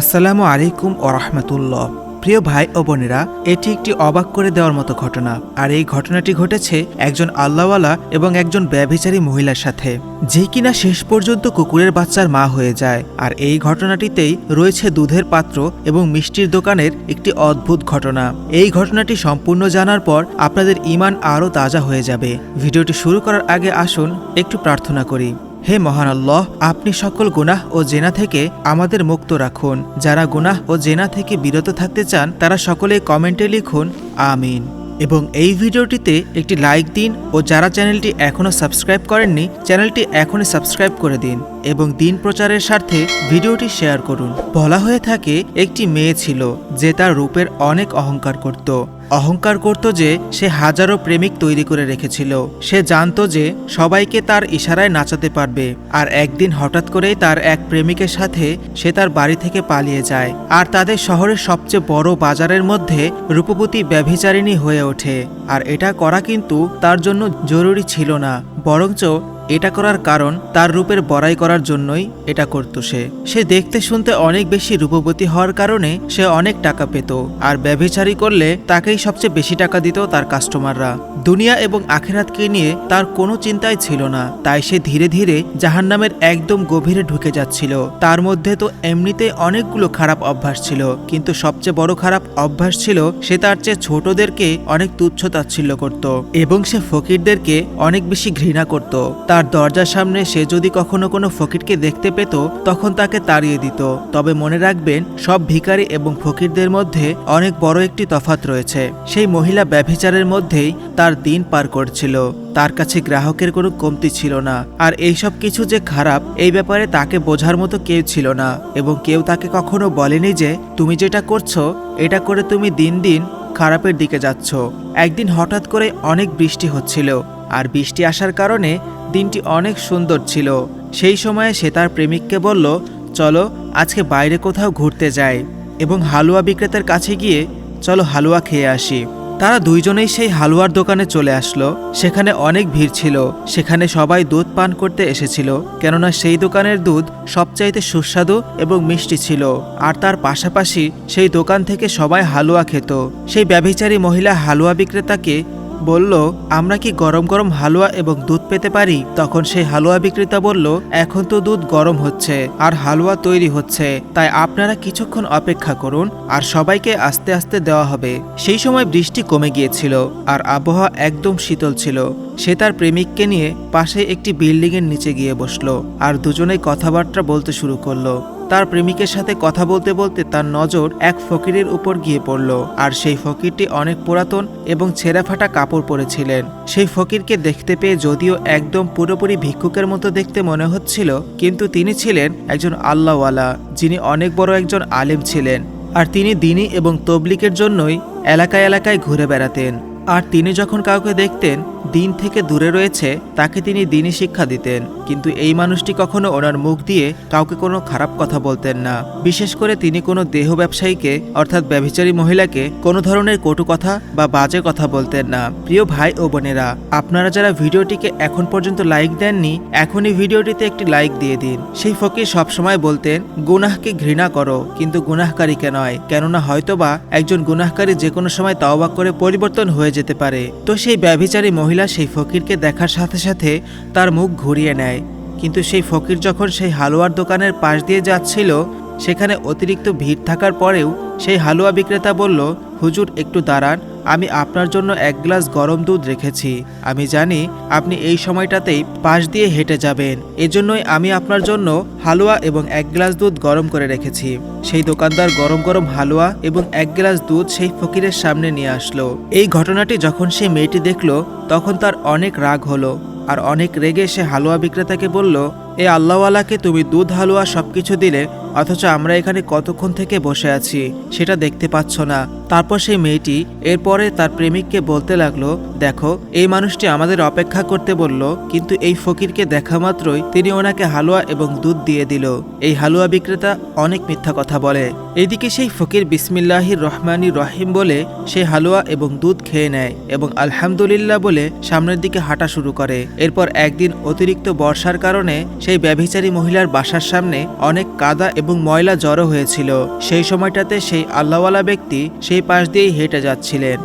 আসসালামু আলাইকুম ও রহমতুল্লাহ। প্রিয় ভাই ও বোনেরা, এটি একটি অবাক করে দেওয়ার মতো ঘটনা। আর এই ঘটনাটি ঘটেছে একজন আল্লাহওয়ালা এবং একজন ব্যভিচারী মহিলার সাথে, যে কিনা শেষ পর্যন্ত কুকুরের বাচ্চার মা হয়ে যায়। আর এই ঘটনাটিতেই রয়েছে দুধের পাত্র এবং মিষ্টির দোকানের একটি অদ্ভুত ঘটনা। এই ঘটনাটি সম্পূর্ণ জানার পর আপনাদের ইমান আরও তাজা হয়ে যাবে। ভিডিওটি শুরু করার আগে আসুন, একটু প্রার্থনা করি। হে মহান আল্লাহ, আপনি সকল গুনাহ ও জেনা থেকে আমাদের মুক্ত রাখুন। যারা গুনাহ ও জেনা থেকে বিরত থাকতে চান, তারা সকলে কমেন্টে লিখুন, আমিন। এবং এই ভিডিওটিতে একটি লাইক দিন ও যারা চ্যানেলটি এখনও সাবস্ক্রাইব করেননি, চ্যানেলটি এখনই সাবস্ক্রাইব করে দিন এবং দিন প্রচারের স্বার্থে ভিডিওটি শেয়ার করুন। বলা হয়ে থাকে, একটি মেয়ে ছিল, যে তার রূপের অনেক অহংকার করত। অহংকার করত যে সে হাজারো প্রেমিক তৈরি করে রেখেছিল। সে জানতো যে সবাইকে তার ইশারায় নাচাতে পারবে। আর একদিন হঠাৎ করেই তার এক প্রেমিকের সাথে সে তার বাড়ি থেকে পালিয়ে যায়। আর তাদের শহরের সবচেয়ে বড় বাজারের মধ্যে রূপবতী ব্যভিচারিণী হয়ে ওঠে। আর এটা করা কিন্তু তার জন্য জরুরি ছিল না। বরঞ্চ এটা করার কারণ তার রূপের বড়াই করার জন্যই এটা করত সে। সে দেখতে শুনতে অনেক বেশি রূপবতী হওয়ার কারণে সে অনেক টাকা পেত আর ব্যভিচারী করলে তাকেই সবচেয়ে বেশি টাকা দিত তার কাস্টমাররা। দুনিয়া এবং আখেরাতকে নিয়ে তার কোনো চিন্তাই ছিল না, তাই সে ধীরে ধীরে জাহান্নামের একদম গভীরে ঢুকে যাচ্ছিল। তার মধ্যে তো এমনিতে অনেকগুলো খারাপ অভ্যাস ছিল, কিন্তু সবচেয়ে বড় খারাপ অভ্যাস ছিল সে তার চেয়ে ছোটদেরকে অনেক তুচ্ছ তাচ্ছিল্য করত এবং সে ফকিরদেরকে অনেক বেশি ঘৃণা করত। তার দরজার সামনে সে যদি কখনো কোনো ফকিরকে দেখতে পেত, তখন তাকে তাড়িয়ে দিত। তবে মনে রাখবেন, সব ভিখারি এবং ফকিরদের মধ্যে অনেক বড় একটি তফাত রয়েছে। সেই মহিলা ব্যভিচারের মধ্যেই তার দিন পার করছিল। তার কাছে গ্রাহকের কোনো কমতি ছিল না। আর এইসব কিছু যে খারাপ, এই ব্যাপারে তাকে বোঝার মতো কেউ ছিল না। এবং কেউ তাকে কখনো বলেনি যে, তুমি যেটা করছ, এটা করে তুমি দিন দিন খারাপের দিকে যাচ্ছ। একদিন হঠাৎ করে অনেক বৃষ্টি হচ্ছিল। আর বৃষ্টি আসার কারণে দিনটি অনেক সুন্দর ছিল। সেই সময়ে সে তার প্রেমিককে বলল, চলো, আজকে বাইরে কোথাও ঘুরতে যাই। এবং হালুয়া বিক্রেতার কাছে গিয়ে, চলো হালুয়া খেয়ে আসি। তারা দুইজনেই সেই হালুয়ার দোকানে চলে আসলো। সেখানে অনেক ভিড় ছিল। সেখানে সবাই দুধ পান করতে এসেছিল। কেননা সেই দোকানের দুধ সবচাইতে সুস্বাদু এবং মিষ্টি ছিল। আর তার পাশাপাশি সেই দোকান থেকে সবাই হালুয়া খেত। সেই ব্যভিচারী মহিলা হালুয়া বিক্রেতাকে বলল, আমরা কি গরম গরম হালুয়া এবং দুধ পেতে পারি? তখন সেই হালুয়া বিক্রেতা বলল, এখন তো দুধ গরম হচ্ছে আর হালুয়া তৈরি হচ্ছে, তাই আপনারা কিছুক্ষণ অপেক্ষা করুন আর সবাইকে আস্তে আস্তে দেওয়া হবে। সেই সময় বৃষ্টি কমে গিয়েছিল আর আবহাওয়া একদম শীতল ছিল। সে তার প্রেমিককে নিয়ে পাশে একটি বিল্ডিংয়ের নিচে গিয়ে বসল আর দুজনেই কথাবার্তা বলতে শুরু করল। তার প্রেমিকের সাথে কথা বলতে বলতে তার নজর এক ফকিরের উপর গিয়ে পড়ল, আর সেই ফকিরটি অনেক পুরাতন এবং ছেঁড়া ফাটা কাপড় পরেছিলেন। সেই ফকিরকে দেখতে পেয়ে যদিও একদম পুরোপুরি ভিক্ষুকের মতো দেখতে মনে হচ্ছিল, কিন্তু তিনি ছিলেন একজন আল্লাহওয়ালা, যিনি অনেক বড় একজন আলেম ছিলেন, আর তিনি দিনী এবং তবলিকের জন্যই এলাকায় এলাকায় ঘুরে বেড়াতেন। আর তিনি যখন কাউকে দেখতেন দিন থেকে দূরে রয়েছে, তাকে তিনি দিনই শিক্ষা দিতেন। কিন্তু এই মানুষটি কখনো ওনার মুখ দিয়ে কাউকে কোনো খারাপ কথা বলতেন না। বিশেষ করে তিনি কোনো দেহ ব্যবসায়ীকে, অর্থাৎ ব্যভিচারী মহিলাকে, কোনো ধরনের কটু কথা বা বাজে কথা বলতেন না। প্রিয় ভাই ও বোনেরা, আপনারা যারা ভিডিওটিকে এখন পর্যন্ত লাইক দেননি, এখনই ভিডিওটিতে একটি লাইক দিয়ে দিন। সেই ফকির সবসময় বলতেন, গুনাহকে ঘৃণা করো, কিন্তু গুনাহকারীকে নয়। কেননা হয়তোবা একজন গুনাহকারী যে কোনো সময় তওবা করে পরিবর্তন হয়ে যেতে পারে। তো সেই ব্যভিচারী মহিলা সেই ফকিরকে দেখার সাথে সাথে তার মুখ ঘুরিয়ে নেয়। কিন্তু সেই ফকির যখন সেই হালুয়ার দোকানের পাশ দিয়ে যাচ্ছিল, সেখানে অতিরিক্ত ভিড় থাকার পরেও সেই হালুয়া বিক্রেতা বলল, হুজুর, একটু দাঁড়ান, আমি আপনার জন্য এক গ্লাস গরম দুধ রেখেছি। আমি জানি আপনি এই সময়টাতেই পাশ দিয়ে হেঁটে যাবেন। এজন্যই আমি আপনার জন্য হালুয়া এবং এক গ্লাস দুধ গরম করে রেখেছি। সেই দোকানদার গরম গরম হালুয়া এবং এক গ্লাস দুধ সেই ফকিরের সামনে নিয়ে আসলো। এই ঘটনাটি যখন সেই মেয়েটি দেখল, তখন তার অনেক রাগ হলো আর অনেক রেগে সে হালুয়া বিক্রেতাকে বলল, এ আল্লাহওয়ালাকে তুমি দুধ, হালুয়া সবকিছু দিলে অথচ আমরা এখানে কতক্ষণ থেকে বসে আছি সেটা দেখতে পাচ্ছ না। তারপর সেই মেয়েটি এরপরে তার প্রেমিককে বলতে লাগল, দেখো, এই মানুষটি আমাদের অপেক্ষা করতে বলল, কিন্তু এই ফকিরকে দেখা মাত্রই তিনি ওনাকে হালুয়া এবং দুধ দিয়ে দিল। এই হালুয়া বিক্রেতা অনেক মিথ্যা কথা বলে। এদিকে সেই ফকির বিসমিল্লাহির রহমানি রহিম বলে সে হালুয়া এবং দুধ খেয়ে নেয় এবং আলহামদুলিল্লাহ বলে সামনের দিকে হাঁটা শুরু করে। এরপর একদিন অতিরিক্ত বর্ষার কারণে সেই ব্যভিচারী মহিলার বাসার সামনে অনেক কাদা এবং ময়লা জড়ো হয়েছিল। সেই সময়টাতে সেই আল্লাহওয়ালা ব্যক্তি সেই পাশ দিয়েই হেঁটে যাচ্ছিলেন।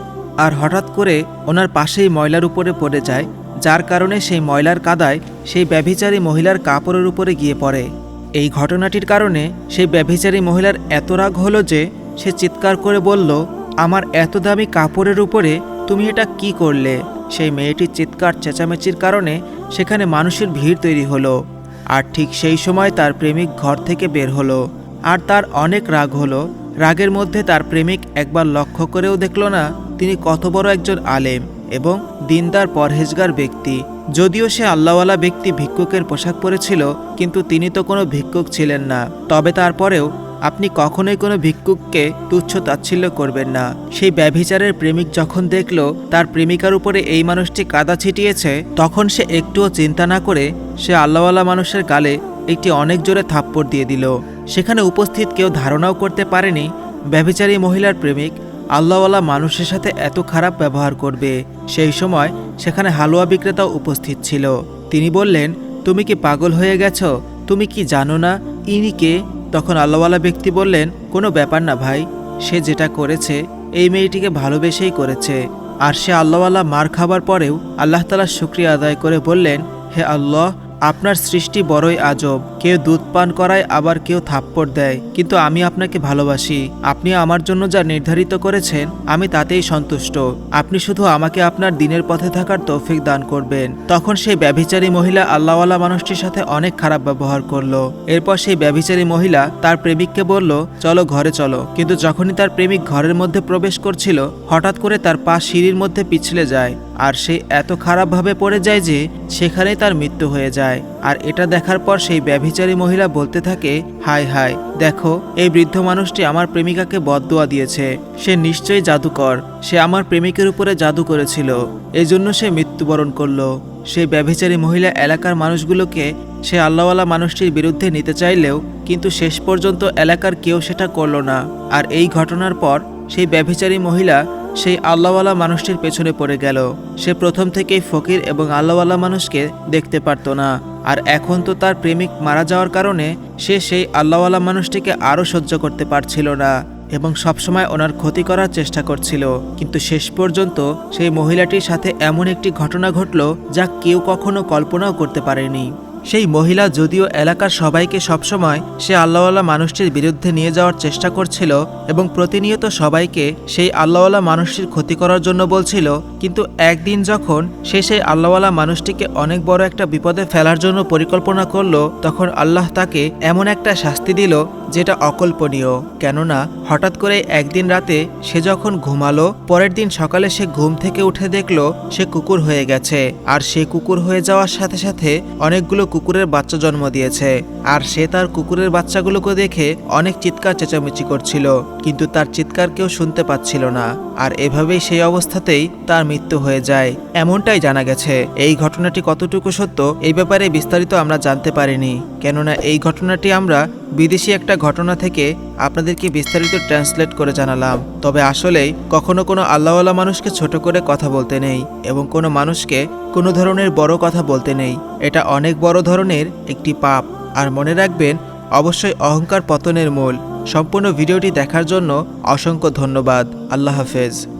আর হঠাৎ করে ওনার পাশেই ময়লার উপরে পড়ে যায়, যার কারণে সেই ময়লার কাদায় সেই ব্যভিচারী মহিলার কাপড়ের উপরে গিয়ে পড়ে। এই ঘটনাটির কারণে সেই ব্যভিচারী মহিলার এত রাগ হলো যে সে চিৎকার করে বলল, আমার এত দামি কাপড়ের উপরে তুমি এটা কি করলে? সেই মেয়েটির চিৎকার চেঁচামেচির কারণে সেখানে মানুষের ভিড় তৈরি হলো। আর ঠিক সেই সময় তার প্রেমিক ঘর থেকে বের হলো। আর তার অনেক রাগ হলো। রাগের মধ্যে তার প্রেমিক একবার লক্ষ্য করেও দেখল না, তিনি কত বড় একজন আলেম এবং দিনদার পরহেজগার ব্যক্তি। যদিও সে আল্লাহওয়ালা ব্যক্তি ভিক্ষুকের পোশাক পরেছিল, কিন্তু তিনি তো কোনো ভিক্ষুক ছিলেন না। তবে তারপরেও আপনি কখনোই কোনো ভিক্ষুককে তুচ্ছ তাচ্ছিল্য করবেন না। সেই ব্যভিচারের প্রেমিক যখন দেখল, তার প্রেমিকার উপরে এই মানুষটি কাদা ছিটিয়েছে, তখন সে একটুও চিন্তা না করে সে আল্লাহওয়ালা মানুষের গালে একটি অনেক জোরে থাপ্পড় দিয়ে দিল। সেখানে উপস্থিত কেউ ধারণাও করতে পারেনি, ব্যভিচারী মহিলার প্রেমিক আল্লাহওয়ালা মানুষের সাথে এত খারাপ ব্যবহার করবে। সেই সময় সেখানে হালুয়া বিক্রেতাও উপস্থিত ছিল। তিনি বললেন, তুমি কি পাগল হয়ে গেছো? তুমি কি জানো না ইনি কে? তখন আল্লাহওয়ালা ব্যক্তি বললেন, কোনো ব্যাপার না ভাই, সে যেটা করেছে, এই মেয়েটিকে ভালোবেসেই করেছে। আর সে আল্লাহওয়ালা মার খাবার পরেও আল্লাহ তালা শুক্রিয়া আদায় করে বললেন, হে আল্লাহ আপনার সৃষ্টি বড়ই আজব। কেউ দুধ পান করায়, আবার কেউ থাপ্পড় দেয়। কিন্তু আমি আপনাকে ভালোবাসি। আপনি আমার জন্য যা নির্ধারিত করেছেন, আমি তাতেই সন্তুষ্ট। আপনি শুধু আমাকে আপনার দিনের পথে থাকার তৌফিক দান করবেন। তখন সেই ব্যভিচারী মহিলা আল্লাহওয়ালা মানুষটির সাথে অনেক খারাপ ব্যবহার করল। এরপর সেই ব্যভিচারী মহিলা তার প্রেমিককে বলল, চলো ঘরে চলো। কিন্তু যখনই তার প্রেমিক ঘরের মধ্যে প্রবেশ করছিল, হঠাৎ করে তার পা সিঁড়ির মধ্যে পিছলে যায়। আর সে এত খারাপভাবে পড়ে যায় যে সেখানেই তার মৃত্যু হয়ে যায়। আর এটা দেখার পর সেই ব্যভিচারী মহিলা বলতে থাকে, হায় হায়, দেখো, এই বৃদ্ধ মানুষটি আমার প্রেমিকাকে বদদোয়া দিয়েছে। সে নিশ্চয়ই জাদুকর। সে আমার প্রেমিকের উপরে জাদু করেছিল। এই জন্য সে মৃত্যুবরণ করল। সেই ব্যভিচারী মহিলা এলাকার মানুষগুলোকে সে আল্লাহওয়ালা মানুষটির বিরুদ্ধে নিতে চাইলেও কিন্তু শেষ পর্যন্ত এলাকার কেউ সেটা করল না। আর এই ঘটনার পর সেই ব্যভিচারী মহিলা সেই আল্লাহওয়ালা মানুষটির পেছনে পড়ে গেল। সে প্রথম থেকেই ফকির এবং আল্লাহওয়ালা মানুষকে দেখতে পারত না। আর এখন তো তার প্রেমিক মারা যাওয়ার কারণে সে সেই আল্লাহওয়ালা মানুষটিকে আরও সহ্য করতে পারছিল না এবং সবসময় ওনার ক্ষতি করার চেষ্টা করছিল। কিন্তু শেষ পর্যন্ত সেই মহিলাটির সাথে এমন একটি ঘটনা ঘটল যা কেউ কখনো কল্পনাও করতে পারেনি। সেই মহিলা যদিও এলাকার সবাইকে সবসময় সে আল্লাহওয়ালা মানুষটির বিরুদ্ধে নিয়ে যাওয়ার চেষ্টা করছিল এবং প্রতিনিয়ত সবাইকে সেই আল্লাহওয়ালা মানুষটির ক্ষতি করার জন্য বলছিল, কিন্তু একদিন যখন সে সেই আল্লাহওয়ালা মানুষটিকে অনেক বড় একটা বিপদে ফেলার জন্য পরিকল্পনা করল, তখন আল্লাহ তাকে এমন একটা শাস্তি দিল যেটা অকল্পনীয়। কেননা, হঠাৎ করে একদিন রাতে সে যখন ঘুমালো, পরের দিন সকালে সে ঘুম থেকে উঠে দেখল সে কুকুর হয়ে গেছে। আর সে কুকুর হয়ে যাওয়ার সাথে সাথে অনেকগুলো কুকুরের বাচ্চা জন্ম দিয়েছে। আর সে তার কুকুরের বাচ্চাগুলোকে দেখে অনেক চিৎকার চেঁচামেচি করছিল, কিন্তু তার চিৎকার কেউ শুনতে পাচ্ছিল না। আর এভাবেই সেই অবস্থাতেই তার মৃত্যু হয়ে যায়। এমনটাই জানা গেছে। এই ঘটনাটি কতটুকু সত্য, এই ব্যাপারে বিস্তারিত আমরা জানতে পারিনি। কেননা এই ঘটনাটি আমরা বিদেশি একটা ঘটনা থেকে আপনাদেরকে বিস্তারিত ট্রান্সলেট করে জানালাম। তবে আসলেই কখনো কোনো আল্লাহওয়ালা মানুষকে ছোট করে কথা বলতে নেই এবং কোনো মানুষকে কোনো ধরনের বড় কথা বলতে নেই। এটা অনেক বড় ধরনের একটি পাপ। আর মনে রাখবেন অবশ্যই অহংকার পতনের মূল। সম্পূর্ণ ভিডিওটি দেখার জন্য অসংখ্য ধন্যবাদ। আল্লাহ হাফেজ।